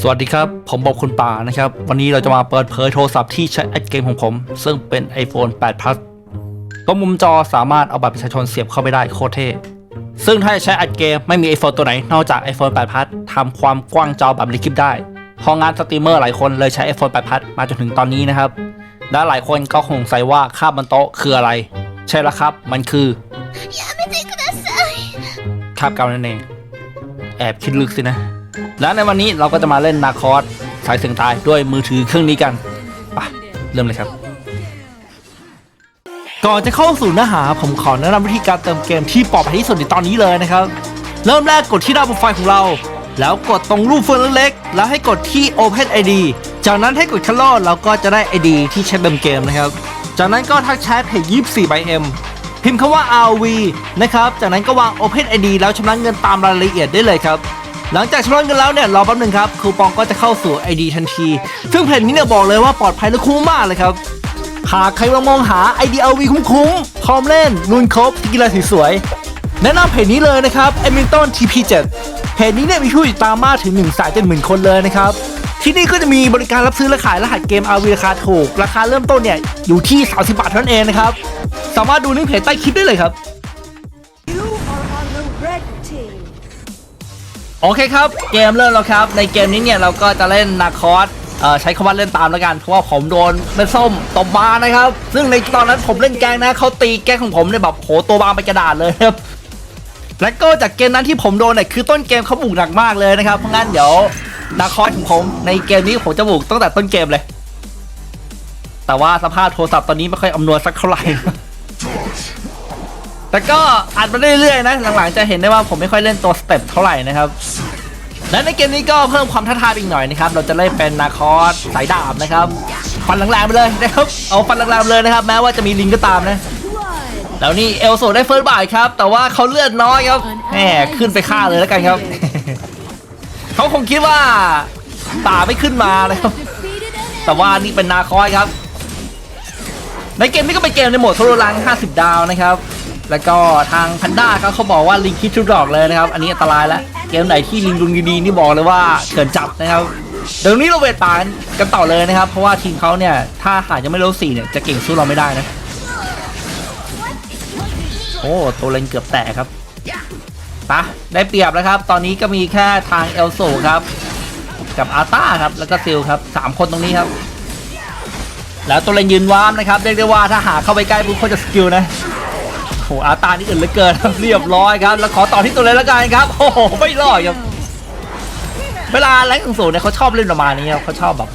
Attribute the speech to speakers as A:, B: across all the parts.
A: สวัสดีครับ ผมบอกคุณป่านะครับ วันนี้เราจะมาเปิดเผยโทรศัพท์ที่ใช้อัดเกมของผม ซึ่งเป็น iPhone 8 Plus ก็มุมจอสามารถเอาบัตรประชาชนเสียบเข้าไปได้โคตรเท่ซึ่งถ้าจะใช้อัดเกมไม่มี iPhone ตัวไหน นอกจาก iPhone 8 Plus ทำความกว้างจอแบบลิคิปได้พองานสตรีมเมอร์หลายคนเลยใช้ iPhone 8 Plus มาจนถึงตอนนี้นะครับ และหลายคนก็คงใส่ว่าค่าบนโต๊ะคืออะไร ใช่แล้วครับ มันคือคาบเก่านั่นเองแอบคิดลึกสินะ และในวันนี้เราก็จะมาเล่นนาคอสสายเสียงตายด้วยมือถือเครื่องนี้กันไปเริ่มเลยครับ ก่อนจะเข้าสู่เนื้อหาผมขอแนะนำวิธีการเติมเกมที่ปลอดภัยที่สุดในตอนนี้เลยนะครับ เริ่มแรกกดที่หน้าโปรไฟล์ของเรา แล้วกดตรงรูปเฟืองเล็กๆแล้วให้กดที่ Open ID จากนั้นให้กดคัลเลอร์เราก็จะได้ ID ที่ใช้เติมเกมนะครับ จากนั้นก็ทักแชทเพจ24 by M พิมพ์คำว่า RV นะครับ จากนั้นก็วาง Open ID แล้วชำระเงินตามรายละเอียดได้เลยครับ หลังจากชำระเงินแล้วเนี่ยรอแป๊บหนึงครับคูปองก็จะเข้าสู่ ID ทันที ซึ่งเพจนี้เนี่ยบอกเลยว่าปลอดภัยและคุ้มมากเลยครับหากใครมามองหา IDLV คุ้มๆพร้อมเล่นลุนครบกีฬาสวยๆแนะนำเพจนี้เลยนะครับ e m i l t o n TP7 เพจนี้เนี่ยมีผู้ติดตามมากถึง1นึ่งแสนเจ็ดหมื่นคนเลยนะครับที่นี่ก็จะมีบริการรับซื้อและขายรหัสเกม RV ราคาถูก ราคาเริ่มต้นเนี่ยอยู่ที่ 30 บาทเท่านั้นเองนะครับ สามารถดูลิงก์เพจใต้คลิปได้เลยครับ โอเคครับ เกมเริ่มแล้วครับ ในเกมนี้เนี่ยเราก็จะเล่นนาคอสใช้คำว่าเล่นตามแล้วกัน เพราะว่าผมโดนเป็นส้มตบมานะครับ ซึ่งในตอนนั้นผมเล่นแกงนะเขาตีแกงของผมเนี่ยแบบโหตัวบางไปกระดาษเลยครับและก็จากเกมนั้นที่ผมโดนเนี่ยคือต้นเกมเขาบุกหนักมากเลยนะครับ เพราะงั้นเดี๋ยวนาคอสของผมในเกมนี้ผมจะบุกตั้งแต่ต้นเกมเลย แต่ว่าสภาพโทรศัพท์ตอนนี้ไม่ค่อยอำนวยสักเท่าไหร่ แต่ก็อัดมาเรื่อยๆนะหลังๆจะเห็นได้ว่าผมไม่ค่อยเล่นตัวสเต็ปเท่าไหร่นะครับและในเกมนี้ก็เพิ่มความท้าทายอีกหน่อยนะครับ เราจะเล่นเป็นนาคอสสายดาบนะครับ ฟันแรงๆไปเลยนะครับ เอาฟันแรงๆไปเลยนะครับ แม้ว่าจะมีลิงก็ตามนะ แล้วนี่เอลโซได้เฟิร์สบายครับ แต่ว่าเขาเลือดน้อยครับ แหมขึ้นไปฆ่าเลยแล้วกันครับ เขาคงคิดว่าตาไม่ขึ้นมานะครับ แต่ว่านี่เป็นนาคอยครับ ในเกมนี้ก็เป็นเกมในโหมดโทรลัง 50 ดาวนะครับ แล้วก็ทางพันด้าครับเขาบอกว่าลิงคิดทุกดอกเลยนะครับ อันนี้อันตรายแล้ว เกมไหนที่ลิงลุงดีๆนี่บอกเลยว่าเกินจับนะครับเดี๋ยวนี้เราเวทปานกันต่อเลยนะครับ เพราะว่าทีมเขาเนี่ยถ้าหากยังไม่เลเวลสี่เนี่ยจะเก่งสู้เราไม่ได้นะ โอ้ตัวเลนเกือบแตกครับปะได้เปรียบแล้วครับ ตอนนี้ก็มีแค่ทางเอลโซครับ กับอาต้าครับ แล้วก็ซิลครับสามคนตรงนี้ครับ แล้วตัวเลนยืนว้ามนะครับ เรียกได้ว่าถ้าหาเข้าไปใกล้ปุ๊บเขาจะสกิลนะ โอ้โหอาตานี่อื่นเหลือเกินเรียบร้อยครับ แล้วขอต่อที่ตัวเลนแล้วกันครับ โอ้โห ไม่รอดครับ เวลาแรงสูงเนี่ยเขาชอบเล่นประมาณนี้ครับเขาชอบแบบ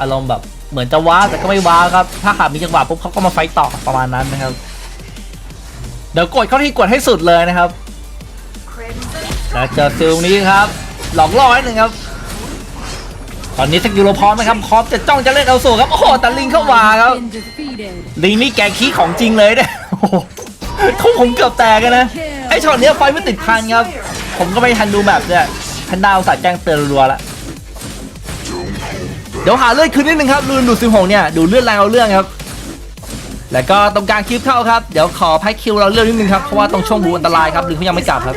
A: อารมณ์แบบเหมือนจะว้าแต่ก็ไม่ว้าครับ ถ้าหากมีจังหวะปุ๊บเขาก็มาไฟต่อประมาณนั้นนะครับ เดี๋ยวกดเข้าที่กดให้สุดเลยนะครับ แล้วเจอซิลนี้ครับ หลอกล่อให้หนึ่งครับ ตอนนี้สกิลเราพร้อมไหมครับพร้อมจะจ้องจะเล่นเอาสูครับ โอ้โหแต่ลิงเข้ามาครับ ลิงนี่แกขี้ของจริงเลยเนี่ยโอ้โห เขาผมเกือบแตกกันนะ ไอช็อตเนี้ยไฟไม่ติดพันครับ ผมก็ไม่ทันดูแบบเนี่ยทันดาวสัตว์แจ้งเตือนรัวล้วเดี๋ยวหาเลือดคืนนิดนึงครับรูนดูดสิบหกเนี่ยดูเลือดแรงเอาเรื่องครับ แล้วก็ตรงกลางคลิปเข้าครับ เดี๋ยวขอแพ็คคิวเราเลือดนิดนึงครับ เพราะว่าตรงช่วงบูอันตรายครับหรือเขายังไม่กลับครับ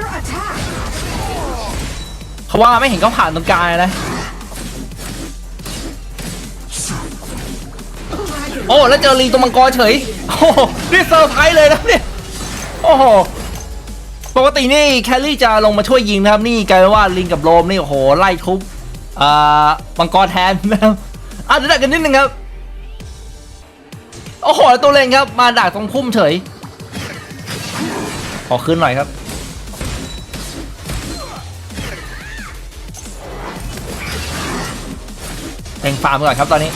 A: เพราะว่าไม่เห็นเขาผ่านตรงกลางเลยนะ โอ้แล้วเจอลิงตัวมังกรเฉย โอ้โหนี่เซอร์ไพรส์เลยนะเนี่ย โอ้โห ปกตินี่แคลรี่จะลงมาช่วยยิงนะครับ นี่กลายเป็นว่าลิงกับโรมนี่โอ้โหไล่ทุบอ่ามังกรแทนนะครับอะเดี๋ยวดักกันนิดนึงครับ โอ้โหตัวเลงครับ มาดักตรงพุ่มเฉย ขอขึ้นหน่อยครับ เต็งฟาร์มก่อนครับตอนนี้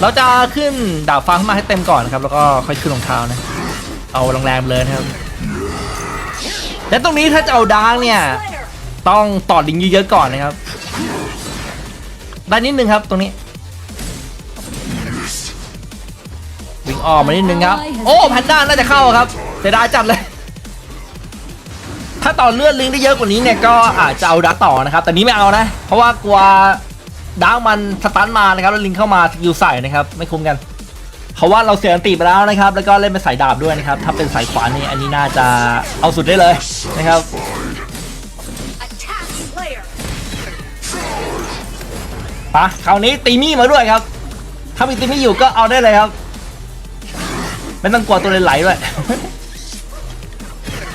A: เราจะขึ้นดาบฟ้าขึ้นมาให้เต็มก่อนนะครับ แล้วก็ค่อยขึ้นรองเท้านะ เอาแรงๆเลยนะครับ และตรงนี้ถ้าจะเอาดาร์กเนี่ย ต้องต่อลิงเยอะๆก่อนนะครับ ได้นิดนึงครับตรงนี้ วิ่งออกมานิดนึงครับ โอ้แพนด้าน่าจะเข้าครับเสียดายจัดเลย ถ้าต่อเลือดลิงได้เยอะกว่านี้เนี่ยก็อาจจะเอาดักต่อนะครับ แต่นี้ไม่เอานะ เพราะว่ากลัว ดักมันสตันมานะครับแล้วลิงเข้ามาสกิลใส่นะครับไม่คุ้มกันเพราะว่าเราเสียอันตีไปแล้วนะครับ แล้วก็เล่นเป็นสายดาบด้วยนะครับถ้าเป็นสายขวานี่อันนี้น่าจะเอาสุดได้เลยนะครับ
B: Attack Slayer.
A: ปะคราวนี้ตีมี่มาด้วยครับ ถ้ามีตีมี่อยู่ก็เอาได้เลยครับไม่ต้องกลัวตัวไหลๆด้วย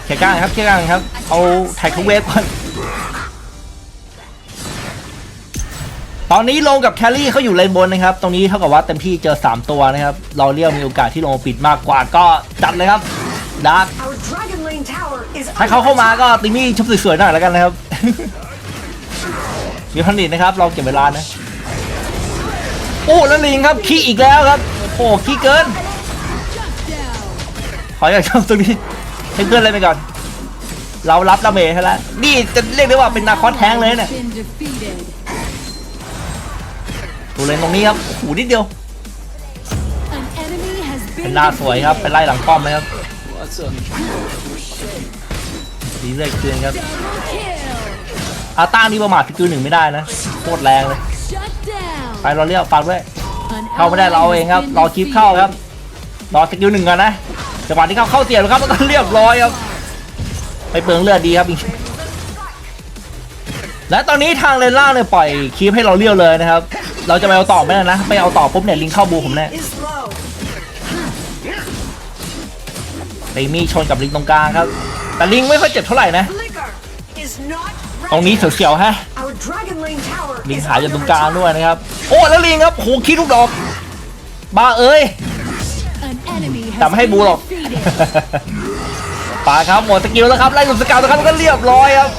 A: เขียร์กลางครับเขียร์กลางครับเอาแท็กทุกเวฟก่อน ตอนนี้ลงกับแคลรี่เขาอยู่เลนบนนะครับ ตรงนี้เท่ากับว่าเต็มที่เจอ 3 ตัวนะครับ เราเรียกมีโอกาสที่ลงมาปิดมากกว่าก็จัดเลยครับดาร์ก
B: Our Dragon Lane Tower is
A: ให้เขาเข้ามาก็ตีมี่ชุบสวยๆหน่อยแล้วกันนะครับ มีพันดิตนะครับลองเก็บเวลานะโอ้แล้วลิงครับขี้อีกแล้วครับโอ้ขี้เกิน ขออยากชมตรงนี้ให้เพื่อนเลยไปก่อน เรารับดาเมจให้แล้วนี่จะเรียกได้ว่าเป็นนาคอสแท้งเลยเนี่ย
C: Been defeated.
A: ตัวเลนตรงนี้ครับโอ้โหนิดเดียว
C: An enemy has
A: เป็น
C: been
A: หน้าสวยครับไป
C: defeated.
A: ไล่หลังป้อมเลยครับดีเลยคืนครับ
C: Double kill.
A: อาต้านี่ประมาทสกิลหนึ่งไม่ได้นะโคตรแรงเลย
C: Shut down.
A: ไปเราเรียกฟังด้วย
C: An
A: เข้าไม่ได้เรา
C: ally
A: เอง
C: has
A: ครับ
C: been
A: รอคลิปเข้าครับรอสกิลหนึ่งก่อนนะจังหวะที่เขาเข้าเสียบแล้วครับแล้วก็เรียบร้อยครับไปเปลืองเลือดดีครับ และตอนนี้ทางเลนล่างเนี่ยปล่อยคลิปให้เราเลี้ยวเลยนะครับ เราจะไปเอาต่อไม่ได้นะไปเอาต่อปุ๊บเนี่ยลิงเข้าบูผมแน่
B: is low.
A: ตีมี่ชนกับลิงตรงกลางครับ แต่ลิงไม่ค่อยเจ็บเท่าไหร่นะ ตรงนี้เสียวๆฮะ ลิงหายอยู่ตรงกลางด้วยนะครับ โอ้แล้วลิงครับโหคิดลูกดอก บ้าเอ้ยแต่ไม่ให้บูหรอก
C: defeated.
A: ปาครับหมดสกิลแล้วครับไล่หลุดสกัดแล้วครับก็เรียบร้อยครับ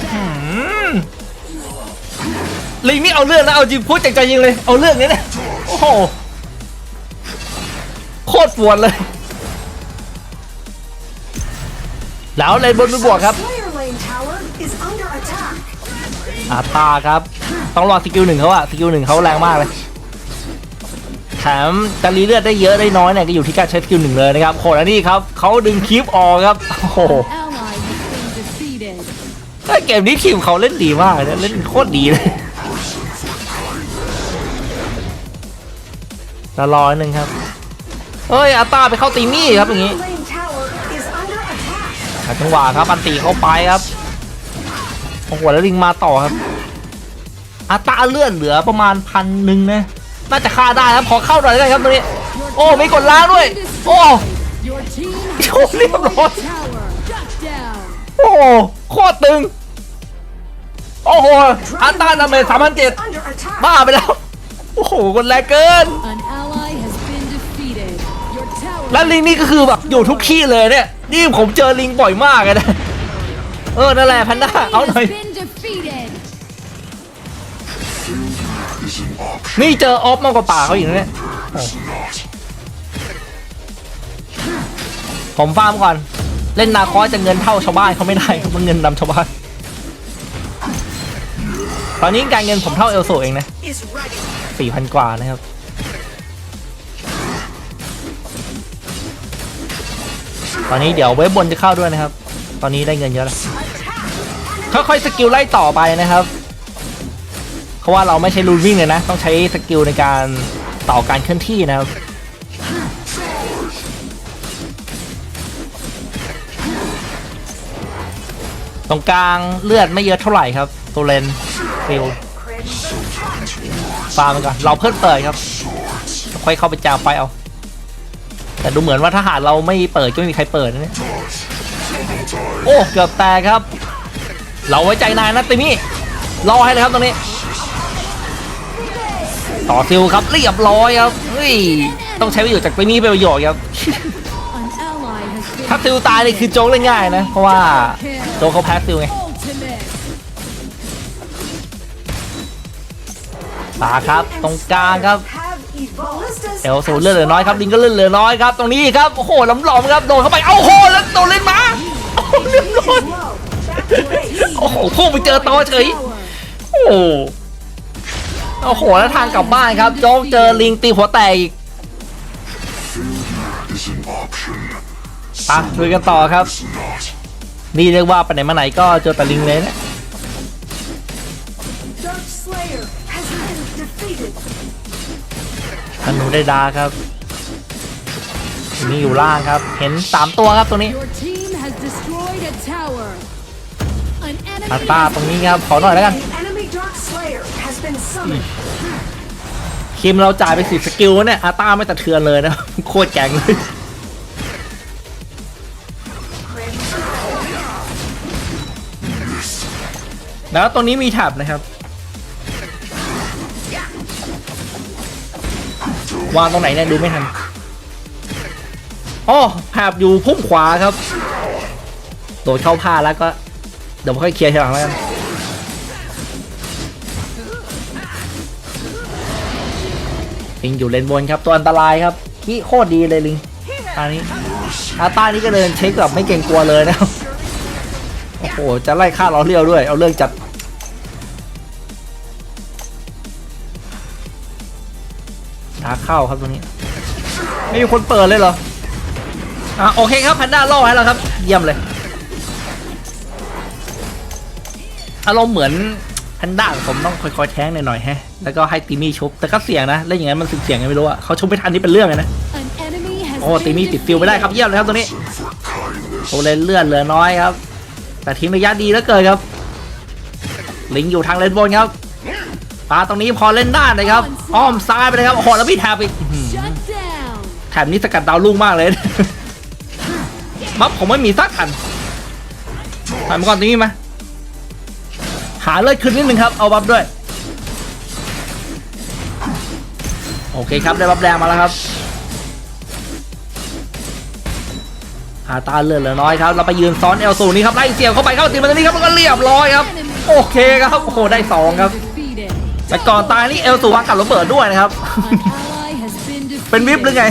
A: ลิงนี่เอาเรื่องนะเอาจริงพูดจากใจจริงเลย เอาเรื่องนี้เนี่ยโอ้โหโคตรปวดเลย แล้วเลนบนไปบวกครับ
B: Slayer Lane Tower is under attack.
A: อาตาครับ ต้องรอสกิลหนึ่งเขาอะสกิลหนึ่งเขาแรงมากเลยแถมจะรีเลือดได้เยอะได้น้อยเนี่ยก็อยู่ที่การใช้สกิลหนึ่งเลยนะครับโคตรอันนี้ครับเขาดึงคลิปออกครับโอ้โห
C: Ally has been defeated.
A: เฮ้ยเกมนี้ทีมเขาเล่นดีมากเลยนะเล่นโคตรดีเลย ละร้อยหนึ่งครับ เฮ้ยอาตาไปเข้าตีมี่ครับอย่างนี้หาจังหวะครับอันตีเข้าไปครับโอ้โหแล้วลิงมาต่อครับอาตาเลื่อนเหลือประมาณพันหนึ่งนะน่าจะฆ่าได้ครับขอเข้าหน่อยได้ครับตรงนี้ โอ้ไม่กดล้างด้วย โอ้โอ้
C: has
A: เรียบร้อยโอ้โคตรตึง โอ้โหอาตาดาเมสามพันเจ็ดบ้าไปแล้ว โอ้โหคนแรงเกิน แล้วลิงนี่ก็คือแบบอยู่ทุกที่เลยเนี่ย นี่ผมเจอลิงบ่อยมากเลยนะ เออ นั่นแหละแพนด้า เอาหน่อย
C: has been defeated.
A: นี่เจอออฟมากกว่าป่าเขาอีกนะเนี่ยโอ้ผมฟาร์มก่อน เล่นนาคอสจะเงินเท่าชาวบ้านเขาไม่ได้มันเงินนำชาวบ้าน ตอนนี้การเงินผมเท่าเอลโซเองนะ
B: Is ready.
A: สี่พันกว่านะครับ ตอนนี้เดี๋ยวเว็บบนจะเข้าด้วยนะครับ ตอนนี้ได้เงินเยอะแล้วค่อยๆสกิลไล่ต่อไปนะครับเพราะว่าเราไม่ใช้รูนวิ่งเลยนะ ต้องใช้สกิลในการต่อการเคลื่อนที่นะครับตรงกลางเลือดไม่เยอะเท่าไหร่ครับ ตัวเลนฟิลฟาร์มก่อนเราเพิ่มเปิดครับ ค่อยเข้าไปจาไฟเอา แต่ดูเหมือนว่าถ้าหากเราไม่เปิดก็ไม่มีใครเปิดนะเนี่ยโอ้เกือบแตกครับ เราไว้ใจนายนะติมี่รอให้เลยครับตรงนี้ ต่อซิลครับเรียบร้อยครับเฮ้ยต้องใช้ประโยชน์จากติมี่เป็นประโยชน์ครับ
C: An ally has been
A: ถ้าซิลตายนี่คือโจ๊กเล่นง่ายนะ เพราะว่าโจ๊กเขาแพ้ซิลไง
C: ultimate.
A: ตาครับตรงกลางครับ
B: Have evolved.
A: เอลสูเลือดเหลือน้อยครับลิงก็เลือดเหลือน้อยครับตรงนี้ครับโอ้โหหลอมๆครับโดนเข้าไปเอาโหแล้วโดนเล่นมาโอ้โหเรียบร้อย
B: Low. Back to base.
A: โอ้โหพุ่งไปเจอตอเฉย
C: Tower.
A: โอ้โหโอ้โหแล้วทางกลับบ้านครับโจ๊กเจอลิงตีหัวแตกอีกไปลุยกันต่อครับ นี่เรียกว่าไปไหนมาไหนก็เจอแต่ลิงเลยเนะ ธนูได้ดาครับนี่อยู่ล่างครับ เห็นสามตัวครับตัวนี้
C: Your team has destroyed a tower. An enemy
A: ตาตา
C: has
A: ตรงนี้ครับ ขอหน่อยแล้วกัน
B: An enemy Dark Slayer has been summoned.
A: ทีมเราจ่ายไปสิสกิลเนี่ยอาต้าไม่ตะเทือนเลยนะ โคตรแกร่งเลยแล้วตรงนี้มีแท็บนะครับ วางตรงไหนเนี่ยดูไม่ทันอ๋อแท็บอยู่พุ่มขวาครับ โดดเข้าผ้าแล้วก็ เดี๋ยวค่อยเคลียร์ทีหลังแล้วกันลิงอยู่เลนบนครับ ตัวอันตรายครับขี้โคตรดีเลยลิงอันนี้อาต้านี่ก็เดินเช็คแบบไม่เกรงกลัวเลยนะครับโอ้โหจะไล่ฆ่าล้อเลี้ยวด้วย เอาเรื่องจัด ดาเข้าครับตรงนี้ ไม่มีคนเปิดเลยเหรอ อะโอเคครับแพนด้าล่อให้แล้วครับ เยี่ยมเลย อารมณ์เหมือนแพนด้าผมต้องค่อยๆแท้งหน่อยๆแฮะ แล้วก็ให้ตีมี่ชุบ แต่ก็เสี่ยงนะ เล่นอย่างนั้นมันเสี่ยงๆไงไม่รู้อะเขาชุบไม่ทันนี่เป็นเรื่องเลยนะ
C: An enemy has
A: โอ้ตี
C: been
A: มี่ติดฟิวไม่ได้ครับ เยี่ยมเลยครับตัวนี้โอ้เลนเลื่อนเหลือน้อยครับ แต่ทิ้งระยะดีเหลือเกินครับ ลิงอยู่ทางเลนบนครับ ปาตรงนี้พอเล่นได้เลยครับ อ้อมซ้ายไปเลยครับโอ้โหแล้วพี่แทบอีกอื้อหือ
C: Shut down.
A: แถบนี้สกัดดาวลุ่งมากเลยบัฟผมไม่มีสักอันถอยมาก่อนตรงนี้มาหาเลือดขึ้นนิดนึงครับ เอาบัฟด้วย โอเคครับ ได้บัฟแดงมาแล้วครับ หาตาเลือดเหลือน้อยครับ เราไปยืนซ้อนเอลซูนี่ครับ ไล่เสียบเข้าไปเข้าตีมันตรงนี้ครับแล้วก็เรียบร้อยครับ โอเคครับ โอ้โห ได้สองครับ
C: Defeated.
A: แต่ก่อนตายนี่เอลซูวางกับระเบิดด้วยนะครับ
C: An ally has been defeated.
A: เป็นวิบหรือไง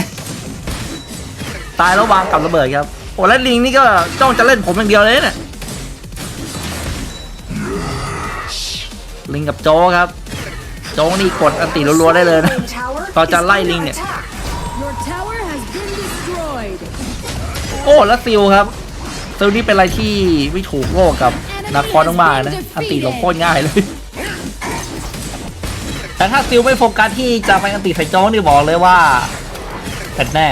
A: ตายแล้ววางกับระเบิดครับ โอ้แล้วลิงนี่ก็จ้องจะเล่นผมอย่างเดียวเลยเนี่ย ลิงกับโจกครับ โจกนี่กดอันติรัวๆได้เลยนะ
B: Main tower
A: ตอนจะ
B: is
A: ไล่
B: under
A: ลิงเนี่ย
B: attack.
C: Your tower has been destroyed.
A: โอ้แล้วซิลครับซิลนี่เป็นอะไรที่ไม่ถูกโลกกับนาคอนมากๆนะ อันติหลบโคตรง่ายเลย แต่ถ้าซิลไม่โฟกัสที่จะไปอันติใส่โจกนี่บอกเลยว่าเสร็จแน่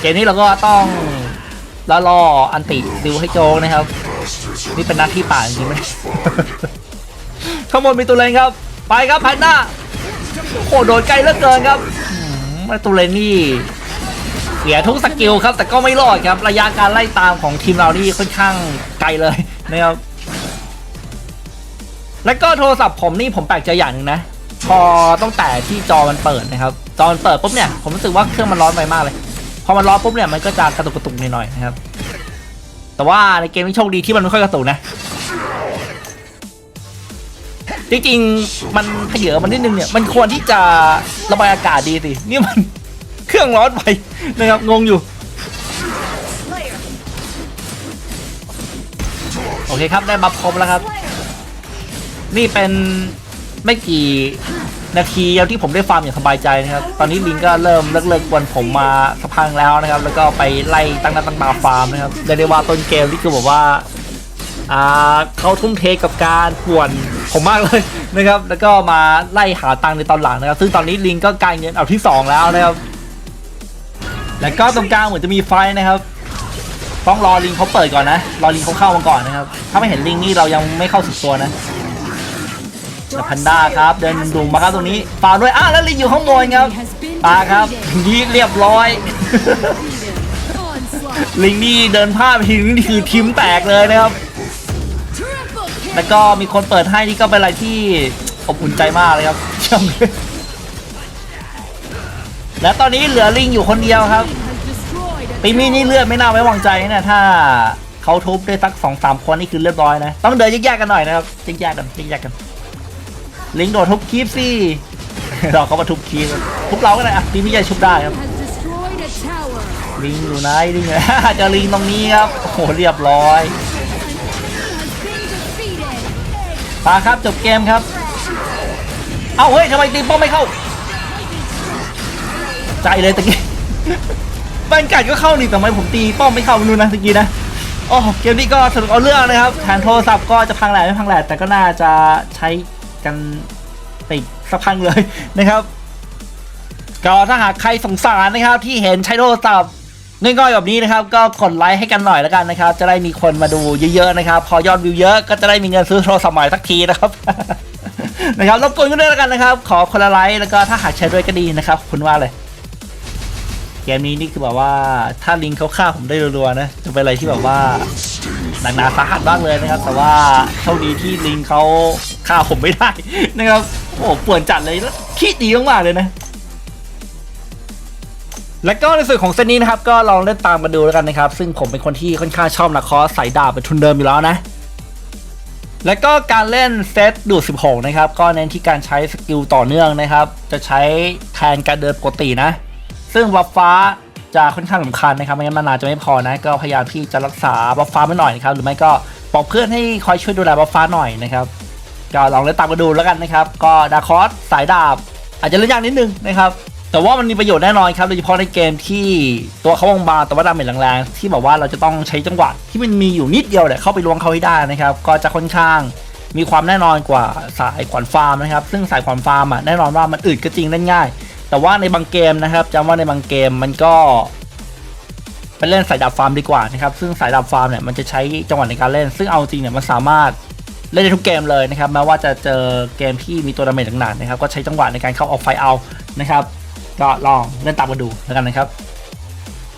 A: เกมนี้เราก็ต้องแล้วรออันติซิลให้โจกนะครับ นี่เป็นหน้าที่ป่าจริงไหมข้างบนมีตัวเลนครับ ไปครับพันหน้าโอ้โดดไกลเหลือเกินครับมแล้วตัวเลนนี่เสียทุกสกิลครับ แต่ก็ไม่รอดครับ ระยะการไล่ตามของทีมเรานี่ค่อนข้างไกลเลยนะครับ แล้วก็โทรศัพท์ผมนี่ผมแปลกใจอย่างหนึ่งนะ พอต้องแต่ที่จอมันเปิดนะครับ จอมันเปิดปุ๊บเนี่ยผมรู้สึกว่าเครื่องมันร้อนไปมากเลย พอมันร้อนปุ๊บเนี่ยมันก็จะกระตุกกระตุกหน่อยๆนะครับ แต่ว่าในเกมนี้โชคดีที่มันไม่ค่อยกระตุกนะ จริงๆมันเขยือมันนิดนึงเนี่ยมันควรที่จะระบายอากาศดีสิ นี่มันเครื่องร้อนไปนะครับงงอยู่โอเคครับได้บัฟครบแล้วครับ นี่เป็นไม่กี่นาทีแล้วที่ผมได้ฟาร์มอย่างสบายใจนะครับ ตอนนี้ลิงก็เริ่มเลิกเลิกกวนผมมาสักพักแล้วนะครับ แล้วก็ไปไล่ตั้งหน้าตั้งตาฟาร์มนะครับเรียกได้ว่าต้นเกมที่คือบอกว่าอ่าเขาทุ่มเทกับการป่วนผมมากเลยนะครับ แล้วก็มาไล่หาตังในตอนหลังนะครับ ซึ่งตอนนี้ลิงก็กลายเงินเอาที่สองแล้วนะครับ แล้วก็ตรงกลางเหมือนจะมีไฟนะครับ ต้องรอลิงเขาเปิดก่อนนะ รอลิงเขาเข้ามาก่อนนะครับ ถ้าไม่เห็นลิงนี่เรายังไม่เข้าสุดตัวนะ แต่พันด้าครับ เดินดุมมาครับตรงนี้ปาด้วยอ้าวแล้วลิงอยู่ข้างบนครับปาครับยีเรียบร้อย ลิงนี่เดินพลาดไปทีนึงนี่คือทิมแตกเลยนะครับ แล้วก็มีคนเปิดให้นี่ก็เป็นอะไรที่อบอุ่นใจมากเลยครับชมและตอนนี้เหลือลิงอยู่คนเดียวครับ
C: Has destroyed a
A: ตีมี่นี่เลือดไม่น่าไว้วางใจนะเนี่ยถ้าเขาทุบได้สักสองสามคนนี่คือเรียบร้อยนะ ต้องเดินแยกๆกันหน่อยนะครับแยกๆกันแยกๆกัน ลิงโดดทุบคีฟสิเราเขามาทุบคีฟทุบเราก็ได้อะตีมี่จะชุบได้ครับ
C: has destroyed a tower.
A: ลิงอยู่ไหนลิงอยู่เจอลิงตรงนี้ครับโอ้โหเรียบร้อย
C: Has been defeated.
A: ปาครับจบเกมครับ เอ้าเฮ้ยทำไมตีป้อมไม่เข้า ใจเลยตะกี้บ้านกัดก็เข้านี่แต่ทำไมผมตีป้อมไม่เข้าไม่รู้นะตะกี้นะโอ้เกมนี้ก็สนุกเอาเรื่องนะครับแทนโทรศัพท์ก็จะพังแหล่ไม่พังแหล่แต่ก็น่าจะใช้ กันติดสักพังเลยนะครับ ก็ถ้าหากใครสงสารนะครับ ที่เห็นใช้โทรศัพท์ง่อยๆแบบนี้นะครับ ก็กดไลค์ให้กันหน่อยแล้วกันนะครับ จะได้มีคนมาดูเยอะๆนะครับ พอยอดวิวเยอะก็จะได้มีเงินซื้อโทรศัพท์ใหม่สักทีนะครับนะครับรบกวนกันด้วยแล้วกันนะครับ ขอคนละไลค์แล้วก็ถ้าหากแชร์ด้วยก็ดีนะครับขอบคุณมาเลยเกมนี้นี่คือแบบว่าถ้าลิงเขาฆ่าผมได้รัวๆนะจะเป็นอะไรที่แบบว่า หนักหนาสาหัสมากเลยนะครับ แต่ว่าโชคดีที่ลิงเขาฆ่าผมไม่ได้นะครับโอ้ป่วนจัดเลยแล้วคิดดีมากๆเลยนะ แล้วก็ในส่วนของเซตนี้นะครับ ก็ลองเล่นตามมาดูแล้วกันนะครับ ซึ่งผมเป็นคนที่ค่อนข้างชอบนักคอสสายดาบเป็นทุนเดิมอยู่แล้วนะ แล้วก็การเล่นเซตดูด16 นะครับ ก็เน้นที่การใช้สกิลต่อเนื่องนะครับ จะใช้แทนการเดินปกตินะ ซึ่งบัฟฟ้า จะค่อนข้างสำคัญนะครับไม่งั้นมานาจะไม่พอนะ ก็พยายามที่จะรักษาบัฟฟ้าไว้หน่อยนะครับหรือไม่ก็บอกเพื่อนให้คอยช่วยดูแลบัฟฟ้าหน่อยนะครับก็ลองเล่นตามกันดูแล้วกันนะครับ ก็ดาคอสสายดาบ อาจจะเล่นยากนิดนึงนะครับ แต่ว่ามันมีประโยชน์แน่นอนครับโดยเฉพาะในเกมที่ตัวเขาบางๆแต่ว่าดาเมจแรงๆที่แบบว่าเราจะต้องใช้จังหวะที่มันมีอยู่นิดเดียวเนี่ยเข้าไปล้วงเขาให้ได้นะครับ ก็จะค่อนข้างมีความแน่นอนกว่าสายขวัญฟาร์มนะครับ ซึ่งสายขวัญฟาร์มอะแน่นอนว่ามันอึดก็จริงเล่นง่าย แต่ว่าในบางเกมนะครับจำว่าในบางเกมมันก็ไปเล่นสายดาบฟาร์มดีกว่านะครับ ซึ่งสายดาบฟาร์มเนี่ยมันจะใช้จังหวะในการเล่น ซึ่งเอาจริงเนี่ยมันสามารถเล่นได้ทุกเกมเลยนะครับแม้ว่าจะเจอเกมที่มีตัวดาเมจหนักๆนะครับ ก็ใช้จังหวะในการเข้าออกไฟเอานะครับ ก็ลองเล่นตามกันดูแล้วกันนะครับ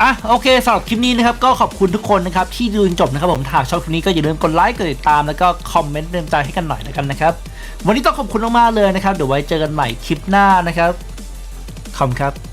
A: อะโอเคสำหรับคลิปนี้นะครับก็ขอบคุณทุกคนนะครับที่ดูจนจบนะครับผมถ้าชอบคลิปนี้ก็อย่าลืมกดไลค์กดติดตามแล้วก็คอมเมนต์เตือนใจให้กันหน่อยแล้วกันนะครับ วันนี้ต้องขอบคุณมากๆเลยนะครับเดี๋ยวไว้เจอกันใหม่คลิปหน้านะครับ ขอบคุณครับ